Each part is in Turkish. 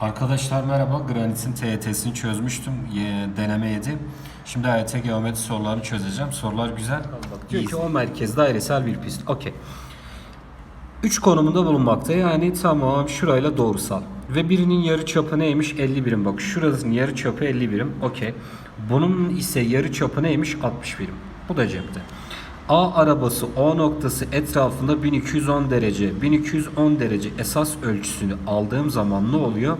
Arkadaşlar merhaba. Granit'in TYT'sini çözmüştüm. Deneme 7. Şimdi AYT geometri sorularını çözeceğim. Sorular güzel. Diyor ki o merkez dairesel bir pist. Okey. 3 konumunda bulunmakta. Yani tamam şurayla doğrusal. Ve birinin yarı çapı neymiş? 50 birim. Bak şurasının yarı çapı 50 birim. Okey. Bunun ise yarı çapı neymiş? 60 birim. Bu da cepte. A arabası O noktası etrafında 1210 derece, 1210 derece esas ölçüsünü aldığım zaman ne oluyor?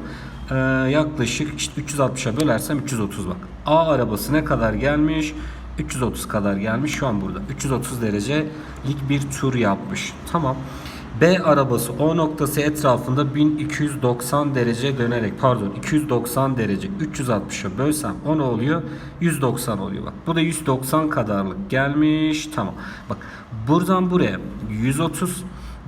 Ee, yaklaşık işte 360'a bölersem 330 bak. A arabası ne kadar gelmiş? 330 kadar gelmiş şu an burada. 330 derecelik bir tur yapmış. Tamam. B arabası O noktası etrafında 1290 derece dönerek pardon 290 derece 360'a bölsem o ne oluyor? 190 oluyor bak. Bu da 190 kadarlık gelmiş. Tamam. Bak buradan buraya 130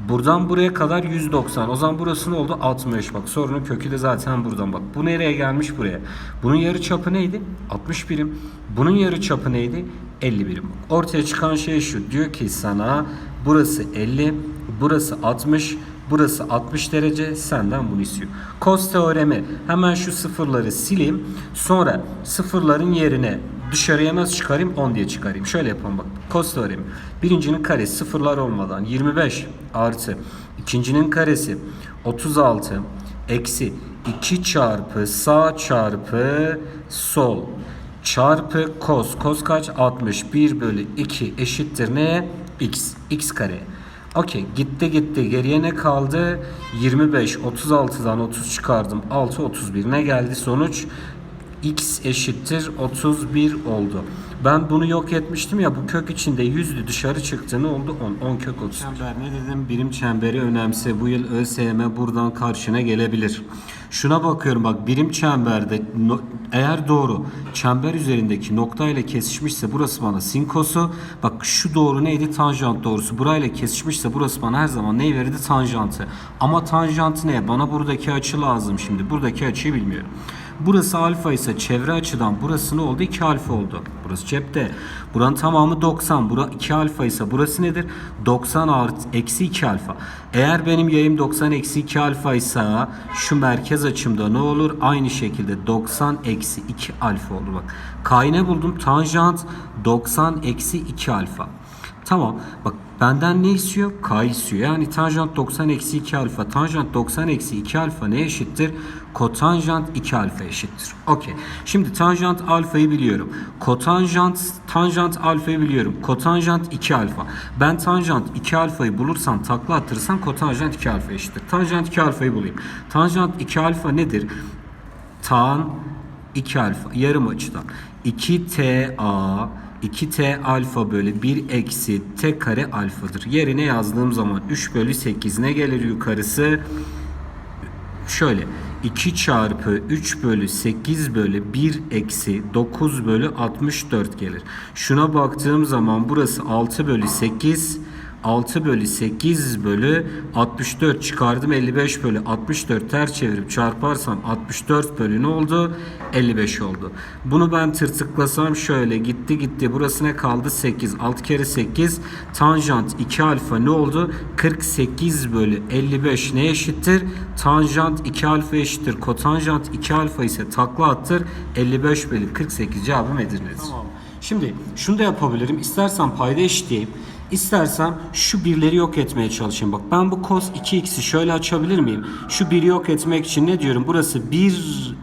Buradan buraya kadar 190. O zaman burası ne oldu? 60. Bak sorunun kökü de zaten buradan bak. Bu nereye gelmiş buraya? Bunun yarı çapı neydi? 60 birim. Bunun yarı çapı neydi? 50 birim. Ortaya çıkan şey şu. Diyor ki sana burası 50, burası 60, Burası 60 derece senden bunu istiyor. Cos teoremi hemen şu sıfırları sileyim. Sonra sıfırların yerine dışarıya nasıl çıkarayım? 10 diye çıkarayım. Şöyle yapalım bak. Cos teoremi. Birincinin karesi sıfırlar olmadan 25 artı ikincinin karesi 36 eksi 2 çarpı sağ çarpı sol çarpı cos. Cos kaç? 60. 1 bölü 2 eşittir neye? x. x kare. Okey gitti gitti. Geriye ne kaldı? 25 36'dan 30 çıkardım. 6 31 ne geldi. Sonuç x eşittir 31 oldu. Ben bunu yok etmiştim ya bu kök içinde yüzlü dışarı çıktı. Ne oldu? 10 10 kök 30 Çember ne dedim? Birim çemberi önemse bu yıl ÖSYM buradan karşına gelebilir. Şuna bakıyorum bak birim çemberde no- eğer doğru çember üzerindeki nokta ile kesişmişse burası bana sinkosu. Bak şu doğru neydi? Tanjant doğrusu. Burayla kesişmişse burası bana her zaman neyi verirdi? Tanjantı. Ama tanjantı ne? Bana buradaki açı lazım şimdi. Buradaki açıyı bilmiyorum. Burası alfa ise çevre açıdan burası ne oldu? 2 alfa oldu. Burası cepte. Buranın tamamı 90. Bura 2 alfa ise burası nedir? 90 artı eksi 2 alfa. Eğer benim yayım 90 eksi 2 alfa ise şu merkez açımda ne olur? Aynı şekilde 90 eksi 2 alfa olur bak. K'yı ne buldum? Tanjant 90 eksi 2 alfa. Tamam. Bak benden ne istiyor? K istiyor. Yani tanjant 90 eksi 2 alfa. Tanjant 90 eksi 2 alfa ne eşittir? Kotanjant 2 alfa eşittir. Okey. Şimdi tanjant alfayı biliyorum. Kotanjant tanjant alfayı biliyorum. Kotanjant 2 alfa. Ben tanjant 2 alfayı bulursam takla attırırsam kotanjant 2 alfa eşittir. Tanjant 2 alfayı bulayım. Tanjant 2 alfa nedir? Tan 2 alfa yarım açıdan 2ta 2t alfa bölü 1 eksi t kare alfadır. Yerine yazdığım zaman 3 bölü 8 ne gelir yukarısı? Şöyle 2 çarpı 3 bölü 8 bölü 1 eksi 9 bölü 64 gelir. Şuna baktığım zaman burası 6 bölü 8 6 bölü 8 bölü 64 çıkardım 55 bölü 64 ters çevirip çarparsam 64 bölü ne oldu? 55 oldu. Bunu ben tırtıklasam şöyle gitti gitti burası ne kaldı? 8 6 kere 8 tanjant 2 alfa ne oldu? 48 bölü 55 ne eşittir? Tanjant 2 alfa eşittir. Kotanjant 2 alfa ise takla attır. 55 bölü 48 cevabım Edirne'dir. Tamam. Şimdi şunu da yapabilirim. İstersen payda eşitleyeyim. İstersem şu birleri yok etmeye çalışayım. Bak ben bu cos 2x'i şöyle açabilir miyim? Şu 1'i yok etmek için ne diyorum? Burası 1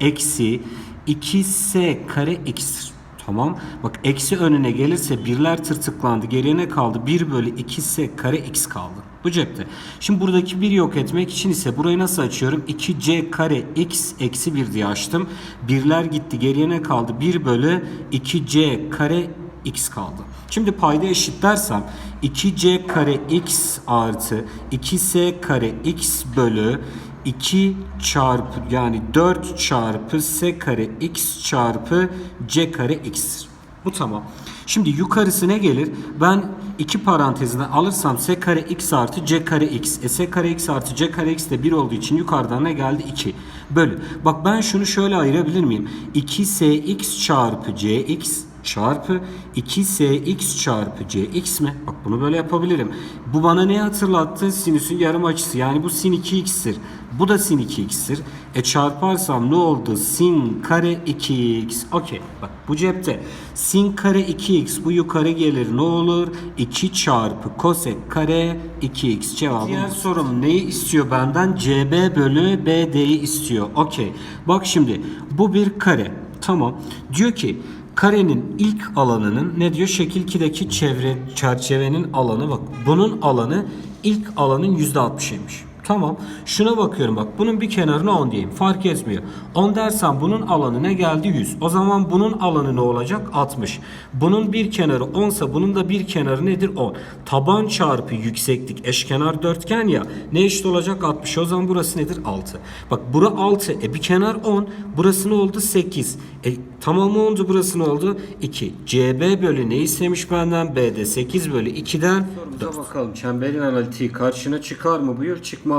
eksi 2s kare x'tir. Tamam. Bak eksi önüne gelirse birler tırtıklandı. Geriye ne kaldı? 1 bölü 2s kare x kaldı. Bu cepte. Şimdi buradaki 1'i yok etmek için ise burayı nasıl açıyorum? 2c kare x eksi 1 diye açtım. Birler gitti. Geriye ne kaldı? 1 bölü 2c kare x kaldı. Şimdi payda eşitlersem 2c kare x artı 2s kare x bölü 2 çarpı yani 4 çarpı s kare x çarpı c kare x. Bu tamam. Şimdi yukarısı ne gelir? Ben iki parantezine alırsam s kare x artı c kare x. E s kare x artı c kare x de 1 olduğu için yukarıdan ne geldi? 2. Bölü. Bak ben şunu şöyle ayırabilir miyim? 2sx çarpı cx çarpı 2sx çarpı cx mi? Bak bunu böyle yapabilirim. Bu bana ne hatırlattı? Sinüsün yarım açısı. Yani bu sin 2x'tir. Bu da sin 2x'tir. E çarparsam ne oldu? Sin kare 2x. Okey. Bak bu cepte. Sin kare 2x bu yukarı gelir. Ne olur? 2 çarpı kosek kare 2x cevabı. Diğer sorum neyi istiyor benden? CB bölü BD'yi istiyor. Okey. Bak şimdi bu bir kare. Tamam. Diyor ki karenin ilk alanının ne diyor? Şekil 2'deki çevre çerçevenin alanı bak. Bunun alanı ilk alanın %60'ıymış. Tamam. Şuna bakıyorum bak. Bunun bir kenarına 10 diyeyim. Fark etmiyor. 10 dersen bunun alanı ne geldi? 100. O zaman bunun alanı ne olacak? 60. Bunun bir kenarı 10 ise bunun da bir kenarı nedir? 10. Taban çarpı yükseklik eşkenar dörtgen ya. Ne eşit olacak? 60. O zaman burası nedir? 6. Bak bura 6. E bir kenar 10. Burası ne oldu? 8. E tamamı oldu. Burası ne oldu? 2. CB bölü ne istemiş benden? B'de 8 bölü 2'den Sorumuza bakalım. Çemberin analitiği karşına çıkar mı? Buyur çıkmaz.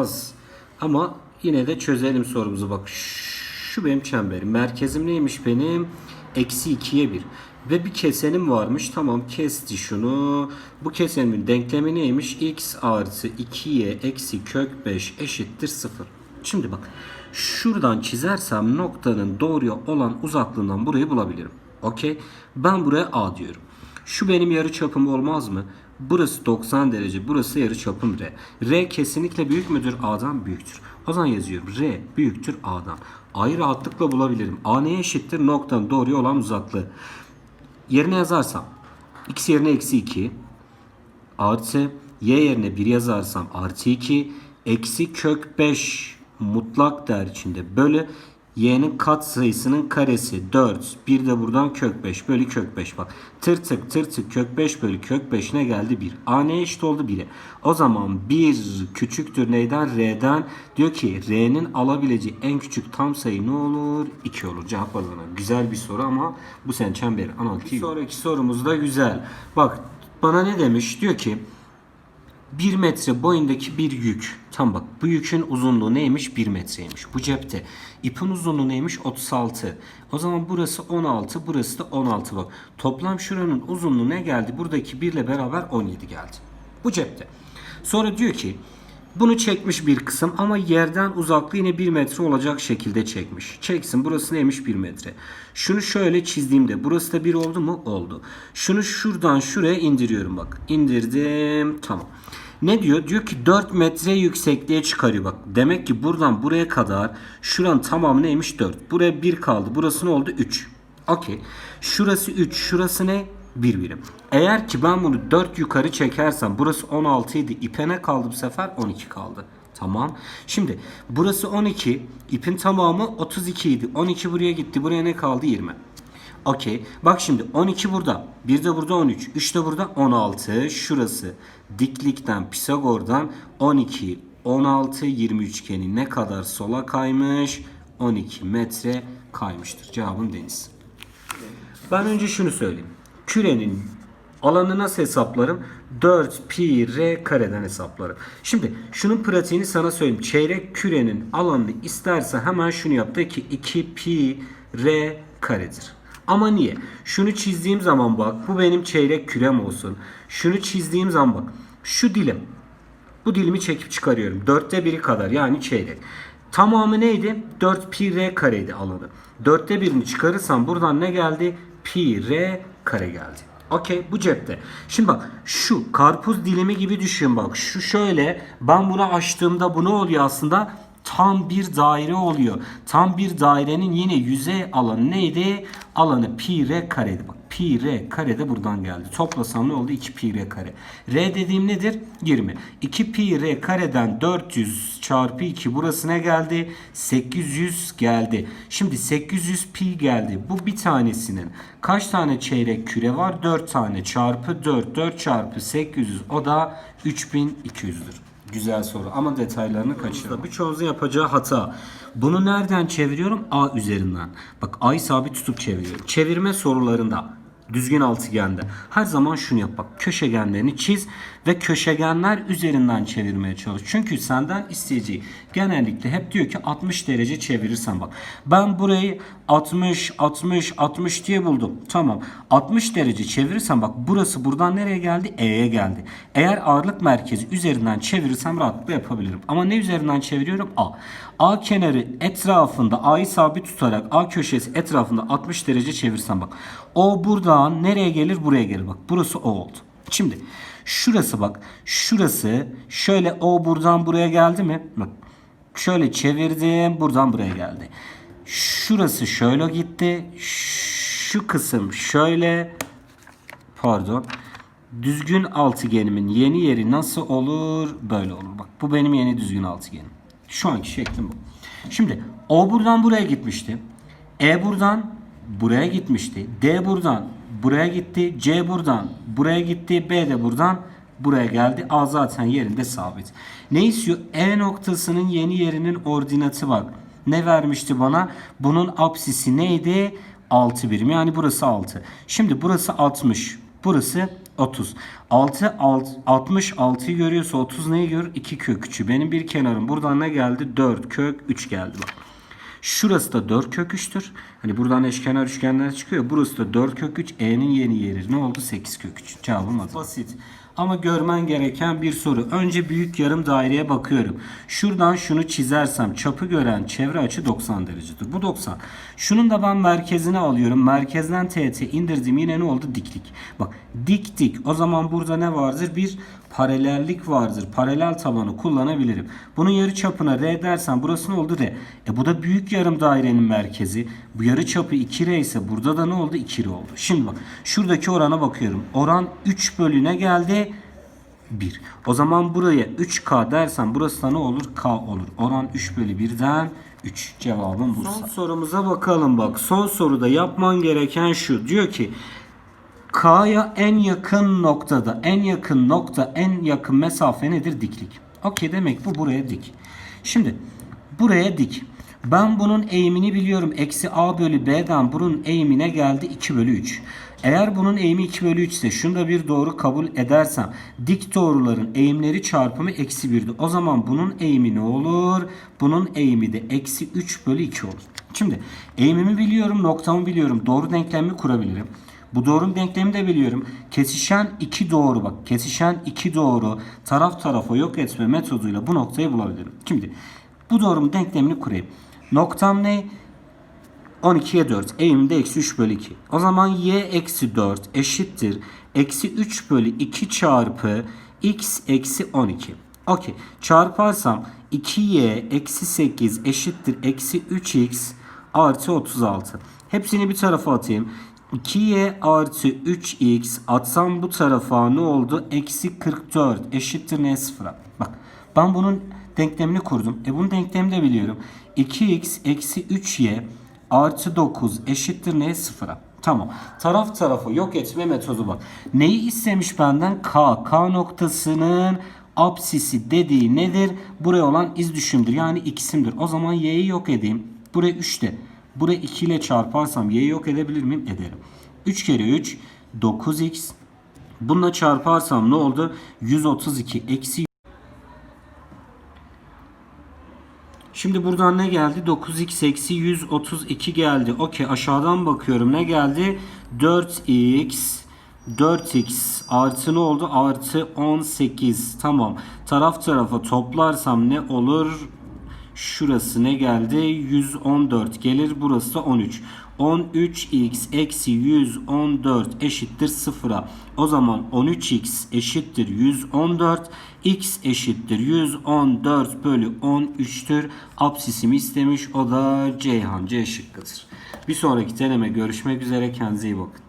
Ama yine de çözelim sorumuzu. Bak şu benim çemberim. Merkezim neymiş benim? Eksi 2'ye 1. Ve bir kesenim varmış. Tamam kesti şunu. Bu kesenimin denklemi neymiş? x artı 2y eksi kök 5 eşittir 0. Şimdi bak şuradan çizersem noktanın doğruya olan uzaklığından burayı bulabilirim. Okey. Ben buraya a diyorum. Şu benim yarı çapım olmaz mı? Burası 90 derece, burası yarı çapım R. R kesinlikle büyük müdür? A'dan büyüktür. O zaman yazıyorum. R büyüktür A'dan. A'yı rahatlıkla bulabilirim. A neye eşittir? Noktanın doğruya olan uzaklığı. Yerine yazarsam x yerine eksi 2 artı y yerine 1 yazarsam artı 2 eksi kök 5 mutlak değer içinde bölü y'nin kat sayısının karesi. 4 bir de buradan kök 5 bölü kök 5 bak tır tık tır tık kök 5 bölü kök 5 ne geldi? 1 a neye eşit oldu? 1'e o zaman 1 küçüktür neyden? R'den. Diyor ki r'nin alabileceği en küçük tam sayı ne olur? 2 olur. Cevap Adana güzel bir soru ama bu sen çemberi analitiği sonraki sorumuz da güzel. Bak bana ne demiş? Diyor ki 1 metre boyundaki bir yük. Tam bak bu yükün uzunluğu neymiş? 1 metreymiş. Bu cepte. İpin uzunluğu neymiş? 36. O zaman burası 16, burası da 16 bak. Toplam şuranın uzunluğu ne geldi? Buradaki 1 ile beraber 17 geldi. Bu cepte. Sonra diyor ki bunu çekmiş bir kısım ama yerden uzaklığı yine 1 metre olacak şekilde çekmiş. Çeksin burası neymiş 1 metre. Şunu şöyle çizdiğimde burası da 1 oldu mu? Oldu. Şunu şuradan şuraya indiriyorum bak. İndirdim. Tamam. Ne diyor? Diyor ki 4 metre yüksekliğe çıkarıyor bak. Demek ki buradan buraya kadar şuranın tamamı neymiş 4. Buraya 1 kaldı. Burası ne oldu? 3. Okey. Şurası 3. Şurası ne? 1 birim. Eğer ki ben bunu 4 yukarı çekersem burası 16 idi. İpe ne kaldı bu sefer? 12 kaldı. Tamam. Şimdi burası 12. ipin tamamı 32 idi. 12 buraya gitti. Buraya ne kaldı? 20. Okey. Bak şimdi 12 burada. Bir de burada 13. 3 de burada 16. Şurası diklikten Pisagor'dan 12, 16, 20 üçgeni ne kadar sola kaymış? 12 metre kaymıştır. Cevabım deniz. Ben önce şunu söyleyeyim. Kürenin alanı nasıl hesaplarım? 4 pi r kareden hesaplarım. Şimdi şunun pratiğini sana söyleyeyim. Çeyrek kürenin alanını isterse hemen şunu yap. De ki 2 pi r karedir. Ama niye? Şunu çizdiğim zaman bak bu benim çeyrek kürem olsun. Şunu çizdiğim zaman bak şu dilim. Bu dilimi çekip çıkarıyorum. Dörtte biri kadar yani çeyrek. Tamamı neydi? 4 pi r kareydi alanı. Dörtte birini çıkarırsam buradan ne geldi? Pi r kare geldi. Okey bu cepte. Şimdi bak şu karpuz dilimi gibi düşün bak. Şu şöyle ben bunu açtığımda bu ne oluyor aslında? Tam bir daire oluyor. Tam bir dairenin yine yüzey alanı neydi? Alanı pi r kareydi. Bak pi r kare de buradan geldi. Toplasam ne oldu? 2 pi r kare. R dediğim nedir? 20. 2 pi r kareden 400 çarpı 2 burası ne geldi? 800 geldi. Şimdi 800 pi geldi. Bu bir tanesinin kaç tane çeyrek küre var? 4 tane çarpı 4. 4 çarpı 800 o da 3200'dür. Güzel soru ama detaylarını kaçırma. Birçoğunuzun yapacağı hata. Bunu nereden çeviriyorum? A üzerinden. Bak A'yı sabit tutup çeviriyorum. Çevirme sorularında düzgün altıgende her zaman şunu yap bak köşegenlerini çiz ve köşegenler üzerinden çevirmeye çalış. Çünkü senden isteyeceği genellikle hep diyor ki 60 derece çevirirsen bak. Ben burayı 60 60 60 diye buldum. Tamam. 60 derece çevirirsen bak burası buradan nereye geldi? E'ye geldi. Eğer ağırlık merkezi üzerinden çevirirsem rahatlıkla yapabilirim. Ama ne üzerinden çeviriyorum? A. A kenarı etrafında A'yı sabit tutarak A köşesi etrafında 60 derece çevirsem bak. O buradan nereye gelir? Buraya gelir bak. Burası O oldu. Şimdi şurası bak. Şurası şöyle O buradan buraya geldi mi? Bak. Şöyle çevirdim. Buradan buraya geldi. Şurası şöyle gitti. Şu kısım şöyle pardon. Düzgün altıgenimin yeni yeri nasıl olur? Böyle olur. Bak bu benim yeni düzgün altıgenim. Şu anki şeklim bu. Şimdi O buradan buraya gitmişti. E buradan buraya gitmişti. D buradan buraya gitti. C buradan buraya gitti. B de buradan buraya geldi. A zaten yerinde sabit. Ne istiyor? E noktasının yeni yerinin ordinatı bak. Ne vermişti bana? Bunun apsisi neydi? 6 birim. Yani burası 6. Şimdi burası 60. Burası 30. 6, 6 60 6'yı görüyorsa 30 neyi görür? 2 kök 3'ü. Benim bir kenarım buradan ne geldi? 4 kök 3 geldi bak. Şurası da 4 kök 3'tür. Hani buradan eşkenar üçgenler çıkıyor. Burası da 4 kök 3. E'nin yeni yeri ne oldu? 8 kök 3. Cevabım adı. Basit. Ama görmen gereken bir soru. Önce büyük yarım daireye bakıyorum. Şuradan şunu çizersem çapı gören çevre açı 90 derecedir. Bu 90. Şunun da ben merkezine alıyorum. Merkezden TT indirdim. Yine ne oldu? Diklik. Bak dik dik. O zaman burada ne vardır? Bir paralellik vardır. Paralel tabanı kullanabilirim. Bunun yarı çapına R dersen burası ne oldu? R. E bu da büyük yarım dairenin merkezi. Bu yarı çapı 2R ise burada da ne oldu? 2R oldu. Şimdi bak şuradaki orana bakıyorum. Oran 3 bölü ne geldi? 1. O zaman buraya 3K dersen burası da ne olur? K olur. Oran 3 bölü 1'den 3. Cevabım bu. Son sorumuza bakalım bak. Son soruda yapman gereken şu. Diyor ki K'ya en yakın noktada, en yakın nokta, en yakın mesafe nedir? Diklik. Okey demek bu buraya dik. Şimdi buraya dik. Ben bunun eğimini biliyorum. Eksi A bölü B'den bunun eğimine geldi 2 bölü 3. Eğer bunun eğimi 2 bölü 3 ise şunu da bir doğru kabul edersem dik doğruların eğimleri çarpımı eksi 1'di. O zaman bunun eğimi ne olur? Bunun eğimi de eksi 3 bölü 2 olur. Şimdi eğimimi biliyorum, noktamı biliyorum. Doğru denklemimi kurabilirim. Bu doğru denklemi de biliyorum. Kesişen iki doğru bak. Kesişen iki doğru taraf tarafa yok etme metoduyla bu noktayı bulabilirim. Şimdi bu doğru denklemini kurayım. Noktam ne? 12'ye 4. Eğimde eksi 3 bölü 2. O zaman y eksi 4 eşittir. Eksi 3 bölü 2 çarpı x eksi 12. Okey. Çarparsam 2y eksi 8 eşittir. Eksi 3x artı 36. Hepsini bir tarafa atayım. 2y artı 3x atsam bu tarafa ne oldu? Eksi 44 eşittir ne sıfıra. Bak ben bunun denklemini kurdum. E bunun denklemini de biliyorum. 2x eksi 3y artı 9 eşittir ne sıfıra. Tamam. Taraf tarafı yok etme metodu bak. Neyi istemiş benden? K. K noktasının apsisi dediği nedir? Buraya olan iz düşümdür. Yani x'imdir. O zaman y'yi yok edeyim. Buraya 3'te. Buraya 2 ile çarparsam y'yi yok edebilir miyim? Ederim. 3 kere 3 9x. Bununla çarparsam ne oldu? 132 eksi Şimdi buradan ne geldi? 9x eksi 132 geldi. Okey aşağıdan bakıyorum. Ne geldi? 4x 4x artı ne oldu? Artı 18. Tamam. Taraf tarafa toplarsam ne olur? Şurası ne geldi? 114 gelir. Burası da 13. 13x eksi 114 eşittir 0'a. O zaman 13x eşittir 114. x eşittir 114 bölü 13'tür. Apsisimi istemiş. O da Ceyhan C şıkkıdır. Bir sonraki deneme görüşmek üzere. Kendinize iyi bakın.